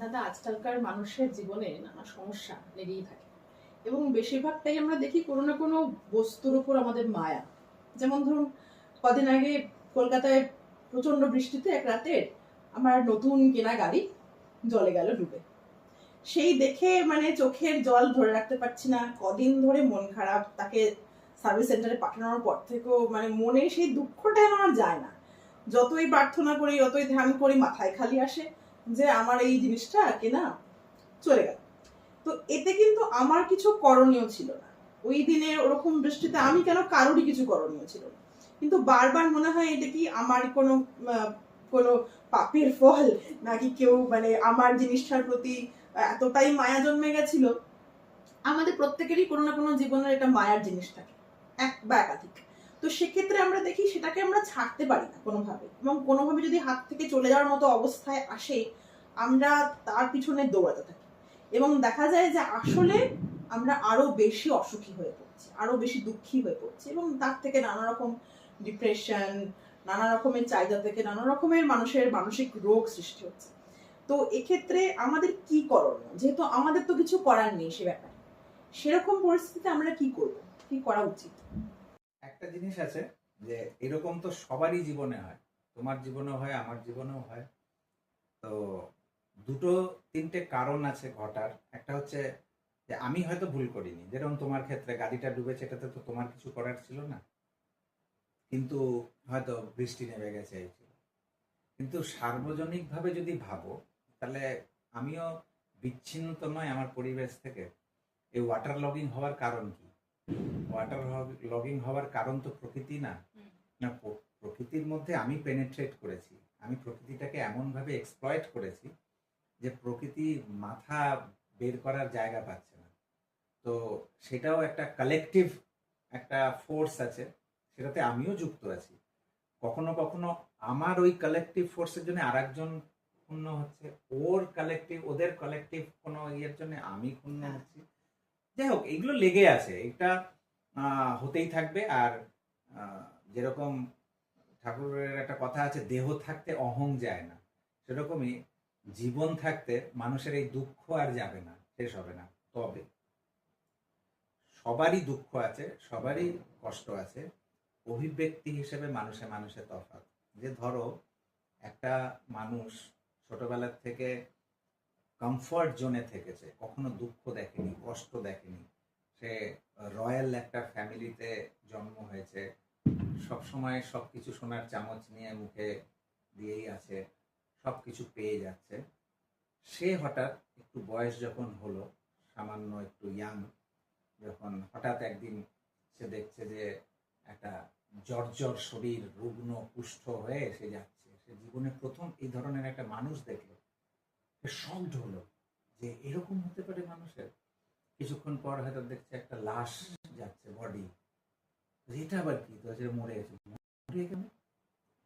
দাদা, আজকালকার মানুষের জীবনে নানা সমস্যা লেগেই থাকে। এবং বেশিরভাগটাই আমরা দেখি কোনো না কোনো বস্তুর উপর আমাদের মায়া। যেমন ধরুন, কদিন আগে কলকাতায় প্রচণ্ড বৃষ্টিতে এক রাতে আমার নতুন কেনা গাড়ি জলে গেল ডুবে। সেই দেখে মানে চোখের জল ধরে রাখতে পারছি না। কদিন ধরে মন খারাপ, তাকে সার্ভিস সেন্টারে পাঠানোর পর থেকেও মানে মনে সেই দুঃখটা যেন আমার যায় না। যতই প্রার্থনা করি, যতই ধ্যান করি, মাথায় খালি আসে। যে আমার এই জিনিসটা কেনা চলে গেল। তো এতে কিন্তু আমার কিছু করণীয় ছিল না। ওই দিনে ওরকম বৃষ্টিতে আমি কেন কারোরই কিছু করণীয় ছিল না। কিন্তু বারবার মনে হয় এটা কি আমার কোনো কোনো পাপের ফল? নাকি কেউ মানে আমার জিনিসটার প্রতি এতটাই মায়া জন্মে গেছিল? আমাদের প্রত্যেকেরই কোনো না কোনো জীবনের একটা মায়ার জিনিস থাকে। এক বা একাধিক। তো সেক্ষেত্রে আমরা দেখি সেটাকে আমরা ছাড়তে পারি না কোনোভাবে। এবং কোনোভাবে যদি হাত থেকে চলে যাওয়ার মতো অবস্থায় আসে, আমরা তার পিছনে দৌড়াতে থাকি। এবং দেখা যায় যে আসলে আমরা আরও বেশি অসুখী হয়ে পড়ছি, আরও বেশি দুঃখী হয়ে পড়ছি এবং তার থেকে নানা রকম ডিপ্রেশন নানা রকমের চাহিদা থেকে নানা রকমের মানুষের মানসিক রোগ সৃষ্টি হচ্ছে। তো এক্ষেত্রে আমাদের কি করণীয়? যেহেতু আমাদের তো কিছু করার নেই সে ব্যাপারে। সেরকম পরিস্থিতিতে আমরা কি করব? কি করা উচিত? একটা জিনিস আছে যে এরকম তো সবারই জীবনে হয়। তোমার জীবনেও হয়, আমার জীবনেও হয়। তো দুটো, তিনটে কারণ আছে ঘটার। একটা হচ্ছে যে আমি হয়তো ভুল করিনি। যেরকম তোমার ক্ষেত্রে গাড়িটা ডুবেছে, এটাতে তো তোমার কিছু করার ছিল না। কিন্তু হয়তো বৃষ্টি নেমে গেছে কিন্তু সার্বজনিকভাবে যদি ভাবো, তাহলে আমিও বিচ্ছিন্ন নয় আমার পরিবেশ থেকে। এই ওয়াটার লগিং হওয়ার কারণ কি? ওয়াটার লগিং হওয়ার কারণ তো প্রকৃতি না। না প্রকৃতির মধ্যে আমি পেনেট্রেট করেছি। আমি প্রকৃতিটাকে এমনভাবে এক্সপ্লয়েট করেছি যে প্রকৃতি মাথা বের করার জায়গা পাচ্ছে না। তো সেটাও একটা কালেকটিভ একটা ফোর্স আছে, সেটাতে আমিও যুক্ত আছি। কখনো কখনো আমার ওই কালেকটিভ ফোর্সের জন্য আরেকজন ক্ষুণ্ণ হচ্ছে, ওর কালেকটিভ ওদের কালেকটিভ কোনো ইয়ের জন্য আমি ক্ষুণ্ণ হচ্ছি। যাই হোক, এগুলো লেগে আছে। এটা হতেই থাকবে। আর যেরকম ঠাকুরের একটা কথা আছে, দেহ থাকতে অহং যায় না। সেরকমই জীবন থাকতে মানুষের এই দুঃখ আর যাবে না, শেষ হবে না। তবে সবারই দুঃখ আছে, সবারই কষ্ট আছে। অভিব্যক্তি হিসেবে মানুষে মানুষে তফাৎ। যে ধরো, একটা মানুষ ছোটবেলার থেকে কমফর্ট জোনে থেকেছে। কখনো দুঃখ দেখেনি, কষ্ট দেখেনি। সে রয়্যাল একটা ফ্যামিলিতে জন্ম হয়েছে। সব সময় সব কিছু সোনার চামচ নিয়ে মুখে দিয়েই আছে সব কিছু পেয়ে যাচ্ছে। সে হঠাৎ একটু বয়স যখন হলো, সামান্য একটু ইয়াং যখন হঠাৎ একদিন সে দেখছে যে একটা জর্জর শরীর, রুগ্ন, পুষ্ট হয়ে সে যাচ্ছে। সে জীবনে প্রথম এই ধরনের একটা মানুষ দেখল। শকড হলো যে এরকম হতে পারে মানুষের। কিছুক্ষণ পর হয়তো দেখছে একটা লাশ যাচ্ছে বডি এটা আবার কি? তো মরে গেছে। মরে কেন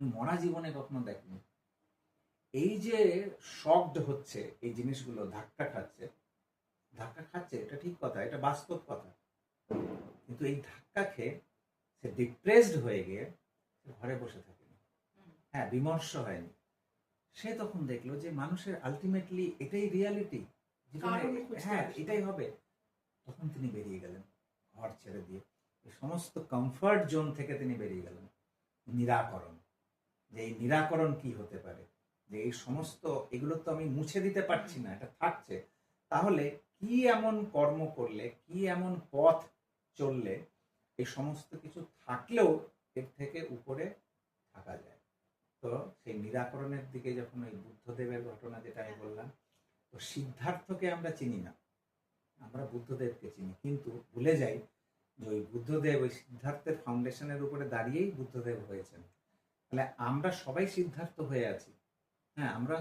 মরা জীবনে কখনো দেখেনি। এই যে শকড হচ্ছে এই জিনিসগুলো ধাক্কা খাচ্ছে ধাক্কা খাচ্ছে এটা ঠিক কথা এটা বাস্তব কথা। কিন্তু এই ধাক্কা খেয়ে সে ডিপ্রেসড হয়ে গিয়ে ঘরে বসে থাকেনি। হ্যাঁ বিমর্ষ হয়নি। সে তখন দেখল যে মানুষের আলটিমেটলি এটাই রিয়ালিটি হ্যাঁ এটাই হবে। তখন তিনি বেরিয়ে গেলেন ঘর ছেড়ে দিয়ে। সমস্ত কমফর্ট জোন থেকে তিনি বেরিয়ে গেলেন। নিরাকরণ। যে এই নিরাকরণ কি হতে পারে? যে এই সমস্ত এগুলো তো আমি মুছে দিতে পারছি না এটা থাকছে। তাহলে কি এমন কর্ম করলে কি এমন পথ চললে এই সমস্ত কিছু থাকলেও এর থেকে উপরে থাকা যায়? তো সেই নিরাকরণের দিকে যখন ওই বুদ্ধদেবের ঘটনা যেটা আমি বললাম তো সিদ্ধার্থকে আমরা চিনি না। আমরা বুদ্ধদেবকে চিনি। কিন্তু ভুলে যাই যে ওই বুদ্ধদেব ওই সিদ্ধার্থের ফাউন্ডেশনের উপরে দাঁড়িয়েই বুদ্ধদেব হয়েছেন। তাহলে আমরা সবাই সিদ্ধার্থ হয়ে আছি। হ্যাঁ আমরা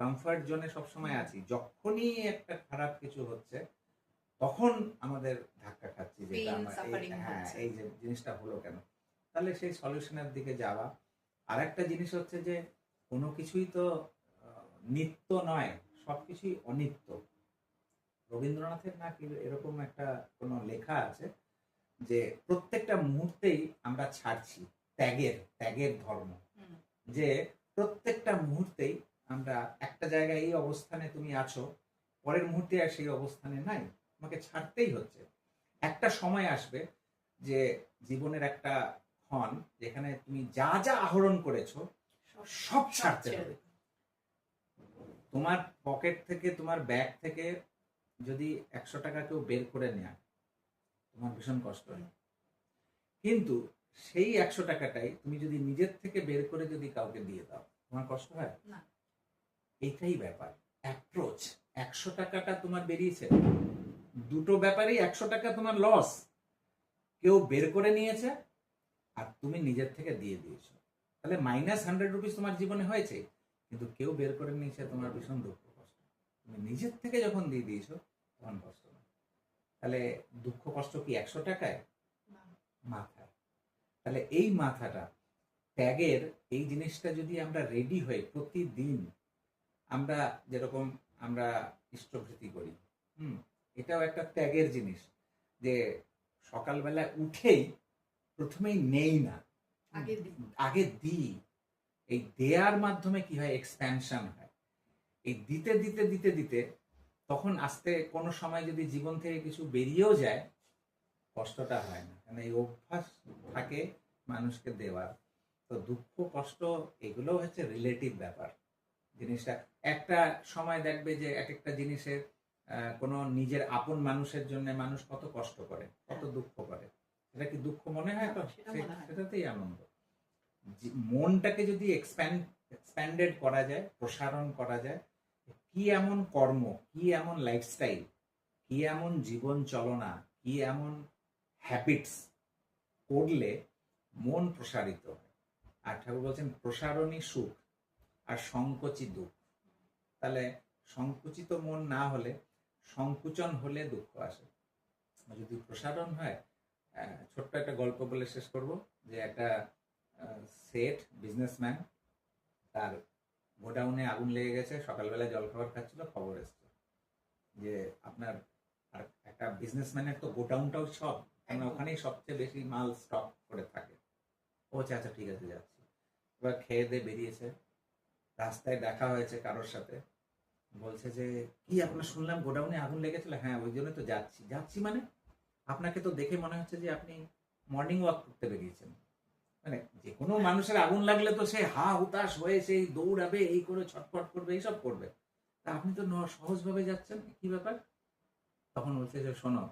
কমফর্ট জোনে সবসময় আছি। যখনই একটা খারাপ কিছু হচ্ছে তখন আমাদের ধাক্কা খাচ্ছি suffering হ্যাঁ। এই যে জিনিসটা হলো কেন? তাহলে সেই সলিউশনের দিকে যাওয়া আর একটা জিনিস হচ্ছে যে কোনো কিছুই তো নিত্য নয় সবকিছুই অনিত্য। রবীন্দ্রনাথের না কি এরকম একটা কোনো লেখা আছে যে প্রত্যেকটা মুহূর্তেই আমরা ছাড়ছি ত্যাগের ত্যাগের ধর্ম। যে প্রত্যেকটা মুহূর্তেই আমরা একটা জায়গায় এই অবস্থানে তুমি আছো পরের মুহূর্তে আর সেই অবস্থানে নাই তোমাকে ছাড়তেই হচ্ছে। একটা সময় আসবে যে জীবনের একটা ক্ষণ যেখানে তুমি যা যা আহরণ করেছ সব ছাড়তে হবে। তোমার পকেট থেকে তোমার ব্যাগ থেকে যদি একশো টাকা কেউ বের করে নেয় তোমার ভীষণ কষ্ট হয়। কিন্তু সেই একশো টাকাটাই তুমি যদি নিজের থেকে বের করে যদি কাউকে দিয়ে দাও তোমার কষ্ট হয়? না। এইটাই ব্যাপার। অ্যাপ্রোচ। একশো টাকাটা তোমার বেরিয়েছে। দুটো ব্যাপারেই একশো টাকা তোমার লস। কেউ বের করে নিয়েছে আর তুমি নিজের থেকে দিয়ে দিয়েছ। তাহলে মাইনাস হান্ড্রেড রুপিস তোমার জীবনে হয়েছে কিন্তু কেউ বের করে নিয়েছে তোমার ভীষণ দুঃখ কষ্ট। তুমি নিজের থেকে যখন দিয়ে দিয়েছ তখন কষ্ট না তাহলে দুঃখ কষ্ট কি একশো টাকায়? মাথায়। তাহলে এই মাথাটা ত্যাগের এই জিনিসটা যদি আমরা রেডি হই প্রতিদিন আমরা যেরকম আমরা ইষ্টভৃতি করি হুম এটাও একটা ত্যাগের জিনিস যে সকালবেলা উঠেই প্রথমেই নেই না। আগে দিই। এই দেয়ার মাধ্যমে কি হয়? এক্সপ্যানশন হয়। এই দিতে দিতে দিতে দিতে তখন আস্তে কোনো সময় যদি জীবন থেকে কিছু বেরিয়েও যায় কষ্টটা হয় না। কারণ এই অভ্যাস থাকে মানুষকে দেওয়ার। তো দুঃখ কষ্ট এগুলো হচ্ছে রিলেটিভ ব্যাপার। জিনিসটা একটা সময় দেখবে যে এক একটা জিনিসের কোনো নিজের আপন মানুষের জন্য মানুষ কত কষ্ট করে কত দুঃখ করে। সেটা কি দুঃখ মনে হয়? তো হয়। সেটাতেই আনন্দ। মনটাকে যদি এক্সপ্যান্ড এক্সপ্যান্ডেড করা যায় প্রসারণ করা যায় কি এমন কর্ম কি এমন লাইফস্টাইল কি এমন জীবন চলনা কি এমন হ্যাবিটস করলে মন প্রসারিত হয়? আর ঠাকুর বলছেন প্রসারণই সুখ আর সংকোচই দুঃখ। তাহলে সংকুচিত মন না হলে সংকুচন হলে দুঃখ আসে। যদি প্রসারণ হয় ছোট্ট একটা গল্প বলে শেষ করব যে একটা সেট বিজনেসম্যান তার গোডাউনে আগুন লেগে গেছে সকালবেলা জলখাবার খাচ্ছিল খবর এসছে যে আপনার আর একটা বিজনেসম্যানের তো গোডাউনটাও সব কারণ ওখানেই সবচেয়ে বেশি মাল স্টক করে থাকে। ও আচ্ছা আচ্ছা ঠিক আছে যাচ্ছি। এবার খেয়ে দিয়ে বেরিয়েছে। রাস্তায় দেখা হয়েছে কারোর সাথে। বলছে যে কি আপনার শুনলাম গোডাউনে আগুন লেগেছিল? হ্যাঁ ওই জন্য তো যাচ্ছি। যাচ্ছি মানে? আপনাকে তো দেখে মনে হচ্ছে যে আপনি মর্নিং ওয়াক করতে বেরিয়েছেন। মানে যে কোনো মানুষের আগুন লাগলে তো সে হা হুতাশ হয়ে সেই দৌড়াবে, এই করে ছটফট করবে, এইসব করবে। তা আপনি তো সহজভাবে যাচ্ছেন, কি ব্যাপার? তখন বলছে যে, শোনো,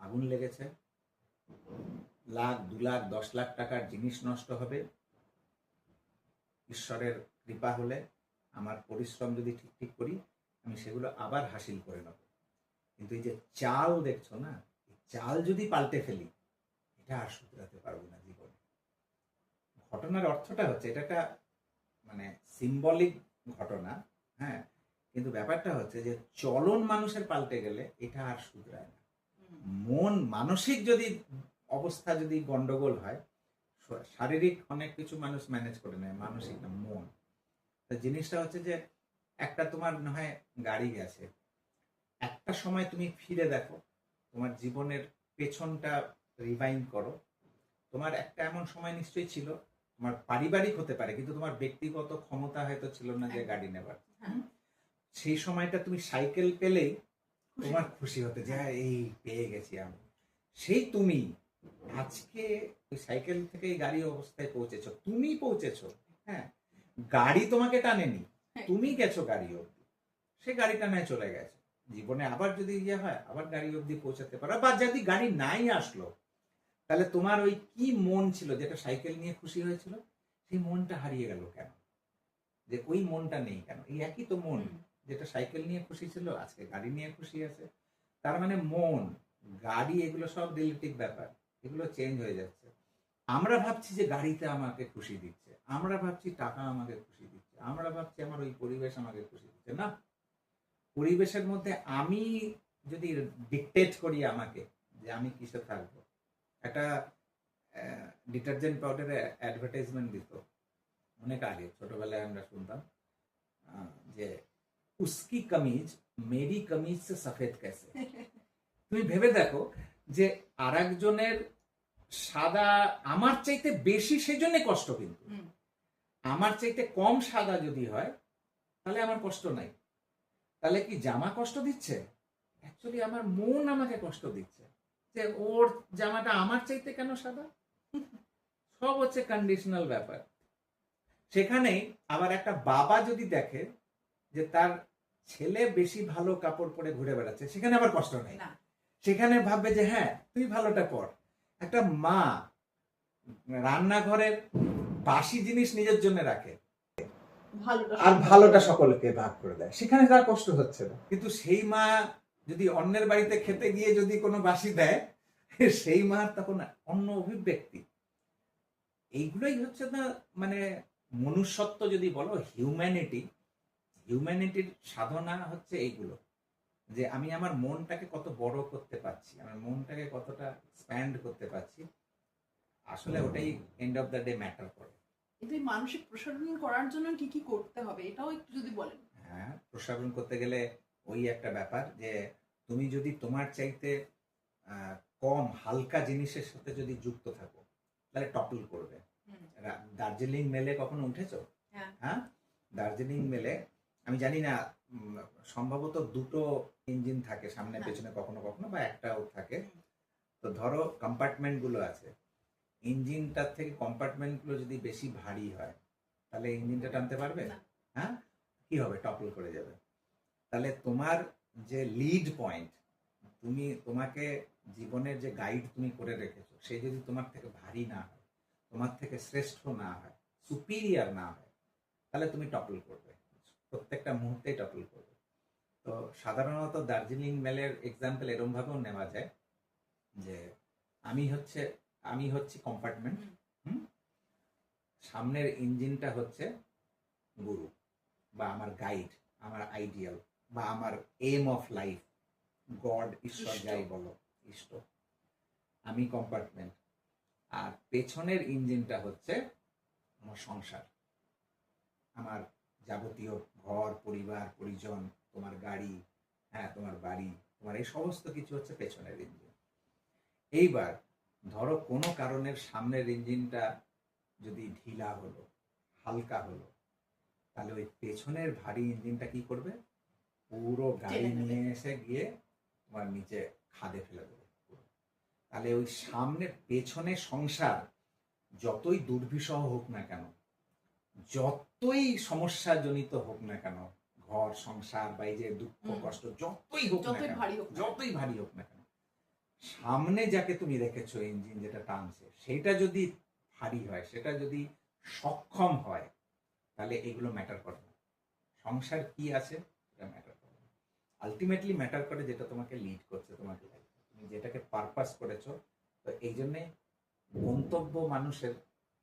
আগুন লেগেছে, লাখ, দু লাখ, দশ লাখ টাকার জিনিস নষ্ট হবে। ঈশ্বরের কৃপা হলে আমার পরিশ্রম যদি ঠিক ঠিক করি, আমি সেগুলো আবার হাসিল করে নেব। কিন্তু এই যে চাল দেখছ না চাল যদি পাল্টে ফেলি, এটা আর শুধরাতে পারব না জীবনে। ঘটনার অর্থটা হচ্ছে, এটা একটা মানে সিম্বলিক ঘটনা হ্যাঁ? কিন্তু ব্যাপারটা হচ্ছে যে, চলন মানুষের পাল্টে গেলে এটা আর শুধরায় না। মন মানসিক যদি অবস্থা যদি গন্ডগোল হয় শারীরিক অনেক কিছু মানুষ ম্যানেজ করে নেয়, মানসিক না, মন। জিনিসটা হচ্ছে যে, একটা তোমার না হয় গাড়ি গেছে, একটা সময় তুমি ফিরে দেখো তোমার জীবনের পেছনটা রিভাইন্ড করো। তোমার একটা এমন সময় নিশ্চয়ই ছিল তোমার পারিবারিক হতে পারে কিন্তু তোমার ব্যক্তিগত ক্ষমতা হয়তো ছিল না যে গাড়ি নেবার। হ্যাঁ। সেই সময়টা তুমি সাইকেল পেলেই তোমার খুশি হতে যে হ্যাঁ, এই পেয়ে গেছি আমি। সেই তুমি আজকে ওই সাইকেল থেকে গাড়ি অবস্থায় পৌঁছেছো তুমি পৌঁছেছো হ্যাঁ। গাড়ি তোমাকে টানেনি হ্যাঁ। তুমি গেছো গাড়ি অব্দি সে গাড়ি টানায় চলে গেছে। জীবনে আবার যদি ইয়ে হয় আবার গাড়ি অব্দি পৌঁছাতে পারো। বা যদি গাড়ি নাই আসলো তাহলে তোমার ওই কি মন ছিল যেটা সাইকেল নিয়ে খুশি হয়েছিল? সেই মনটা হারিয়ে গেল কেন? যে ওই মনটা নেই কেন? এই একই তো মন যেটা সাইকেল নিয়ে খুশি ছিল আজকে গাড়ি নিয়ে খুশি আছে। তার মানে মন গাড়ি এগুলো সব রিলেটিভ ব্যাপার। এগুলো চেঞ্জ হয়ে যাচ্ছে। আমরা ভাবছি যে গাড়িতে আমাকে খুশি দিচ্ছে। আমরা ভাবছি টাকা আমাকে খুশি দিচ্ছে। আমরা ভাবছি আমার ওই পরিবেশ আমাকে খুশি দিচ্ছে। না পরিবেশের মধ্যে আমি যদি ডিকটেট করি আমাকে যে আমি কিসে থাকব একটা ডিটারজেন্ট পাউডারের অ্যাডভার্টাইজমেন্ট দিত। অনেক আগে ছোটবেলায় আমরা শুনতাম যে উস্কি কামিজ মেরি কামিজ সে সফেদ কেসে। তুমি ভেবে দেখো যে আরেকজনের সাদা আমার চাইতে বেশি সেজন্য কষ্ট কিন্তু। আমার চাইতে কম সাদা যদি হয় তাহলে আমার কষ্ট নাই। তাহলে কি জামা কষ্ট দিচ্ছে? অ্যাকচুয়ালি আমার মন আমাকে কষ্ট দিচ্ছে। যে ওর জামাটা আমার চাইতে কেন সাদা? সব হচ্ছে কন্ডিশনাল ব্যাপার। সেখানেই আবার একটা বাবা যদি দেখে যে তার ছেলে বেশি ভালো কাপড় পরে ঘুরে বেড়াচ্ছে সেখানে আবার কষ্ট নেই। না। সেখানে ভাববে যে হ্যাঁ তুই ভালোটা পর। একটা মা রান্নাঘরের বাসি জিনিস নিজের জন্য রাখে। আর ভালোটা সকলকে ভাগ করে দেয়। সেখানে তার কষ্ট হচ্ছে না। কিন্তু সেই মা যদি অন্যের বাড়িতে খেতে গিয়ে যদি কোনো বাসি দেয় সেই মার তখন অন্য অভিব্যক্তি। এইগুলোই হচ্ছে না মানে মনুষ্যত্ব যদি বলো হিউম্যানিটি হিউম্যানিটির সাধনা হচ্ছে এইগুলো। যে আমি আমার মনটাকে কত বড় করতে পারছি আমার মনটাকে কতটা স্প্যান্ড করতে পারছি আসলে ওটাই end of the day matter করে। কিন্তু এই মানসিক প্রসারণ করার জন্য কি কি করতে হবে এটাও একটু যদি বলেন। হ্যাঁ প্রসারণ করতে গেলে ওই একটা ব্যাপার যে তুমি যদি তোমার চাইতে কম হালকা জিনিসের সাথে যদি যুক্ত থাকো তাহলে টপল করবে। দার্জিলিং মেলে কখনো উঠেছো? হ্যাঁ। হ্যাঁ? দার্জিলিং মেলে আমি জানি না সম্ভবত দুটো ইঞ্জিন থাকে সামনে হ্যাঁ। পেছনে কখনো কখনো বা একটাও থাকে। তো ধরো কম্পার্টমেন্টগুলো আছে। ইঞ্জিনটার থেকে কম্পার্টমেন্টগুলো যদি বেশি ভারী হয় তাহলে ইঞ্জিনটা টানতে পারবে? না। হ্যাঁ? কি হবে? টপল করে যাবে। তাহলে তোমার যে লিড পয়েন্ট তুমি তোমাকে জীবনের যে গাইড তুমি করে রেখেছো সে যদি তোমার থেকে ভারী না হয় তোমার থেকে শ্রেষ্ঠ না হয় সুপিরিয়ার না হয় তাহলে তুমি টপল করবে। প্রত্যেকটা মুহূর্তেই টপল করবে। তো সাধারণত দার্জিলিং মেলের এক্সাম্পল এরম ভাবেও নেওয়া যায় যে আমি হচ্ছে আমি হচ্ছি কম্পার্টমেন্ট হুম। সামনের ইঞ্জিনটা হচ্ছে গুরু বা আমার গাইড আমার আইডিয়াল বা আমার এম অফ লাইফ গড ঈশ্বর যাই বলো ইষ্ট। আমি কম্পার্টমেন্ট আর পেছনের ইঞ্জিনটা হচ্ছে আমার সংসার। আমার যাবতীয় ঘর পরিবার পরিজন তোমার গাড়ি হ্যাঁ তোমার বাড়ি তোমার এই সমস্ত কিছু হচ্ছে পেছনের ইঞ্জিন এইবার ধরো কোনো কারণের সামনের ইঞ্জিনটা যদি ঢিলা হলো হালকা হলো তাহলে ওই পেছনের ভারী ইঞ্জিনটা কি করবে? পুরো গাড়ি নিয়ে এসে গিয়ে তোমার নিচে খাদে ফেলে দেবে। তাহলে ওই সামনে পেছনে সংসার যতই দুর্বিষহ হোক না কেন যতই সমস্যা জনিত হোক না কেন ঘর সংসার বা এই যে দুঃখ কষ্ট যতই হোক যতই ভারী হোক না। যতই ভারী হোক না কেন সামনে যাকে তুমি রেখেছো ইঞ্জিন যেটা টানছে সেটা যদি ভারী হয়, সেটা যদি সক্ষম হয়, তাহলে এগুলো ম্যাটার করে না। সংসার কি আছে, সেটা ম্যাটার করে না। আলটিমেটলি ম্যাটার করে যেটা তোমাকে লিড করছে তোমাকে তুমি যেটাকে পারপাস করেছ, তো এই জন্যে গন্তব্য মানুষের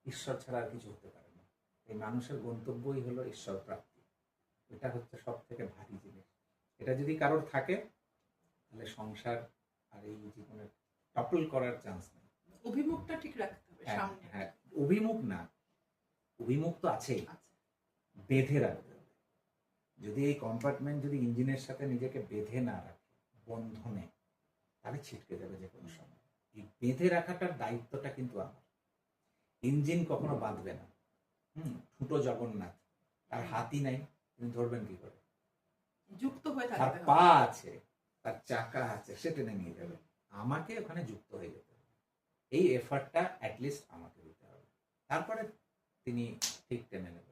ঈশ্বর ছাড়া আর কিছু হতে পারে না। এই মানুষের গন্তব্যই হলো ঈশ্বর প্রাপ্তি। এটা হচ্ছে সব থেকে ভারী জিনিস। এটা যদি কারোর থাকে, তাহলে সংসার আর এই জীবনের টপল করার চান্স নেই। অভিমুখটা ঠিক রাখতে হবে হ্যাঁ, সামনে। হ্যাঁ অভিমুখ না অভিমুখ তো আছেই। আচ্ছা। বেঁধে রাখতে হবে। যদি এই কম্পার্টমেন্ট যদি ইঞ্জিনের সাথে নিজেকে বেঁধে না রাখে বন্ধনে তাহলে ছিটকে যাবে যে কোনো সময়। এই বেঁধে রাখাটার দায়িত্বটা কিন্তু আমার। ইঞ্জিন কখনো বাঁধবে না। হুম ঠুটো জগন্নাথ তার হাতই নাই। তুমি ধরবেন কি করে? যুক্ত হয়ে তার পা আছে। তার চাকা আছে, সে টেনে নিয়ে যাবে। আমাকে ওখানে যুক্ত হয়ে যেতে হবে। এই এফার্টটা অ্যাটলিস্ট আমাকে দিতে হবে। তারপরে তিনি ঠিক টেনে নেবেন।